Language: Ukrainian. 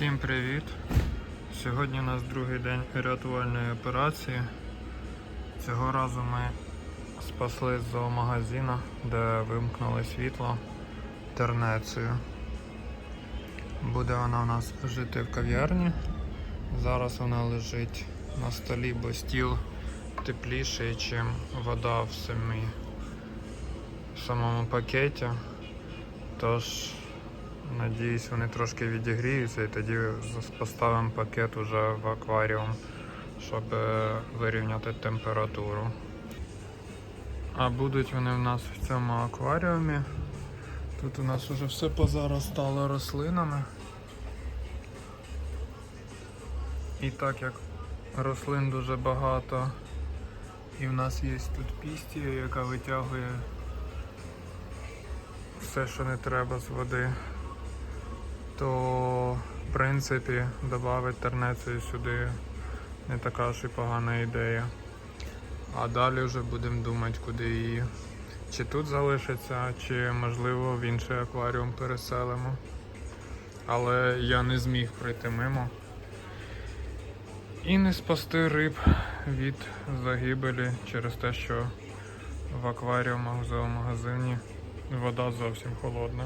Всім привіт! Сьогодні у нас другий день рятувальної операції. Цього разу ми спасли з зоомагазину, де вимкнули світло тернецею. Буде вона у нас жити в кав'ярні. Зараз вона лежить на столі, бо стіл тепліший, ніж вода в самій, в самому пакеті. Тож Надіюсь, вони трошки відігріються і тоді поставимо пакет уже в акваріум, щоб е, вирівняти температуру. А будуть вони в нас в цьому акваріумі. Тут у нас вже все позаростало рослинами. І так як рослин дуже багато, і в нас є тут пістія, яка витягує все, що не треба з води то в принципі додати тернецею сюди не така ж і погана ідея. А далі вже будемо думати, куди її. Чи тут залишиться, чи можливо в інший акваріум переселимо. Але я не зміг пройти мимо. І не спасти риб від загибелі через те, що в акваріумах в зоомагазині вода зовсім холодна.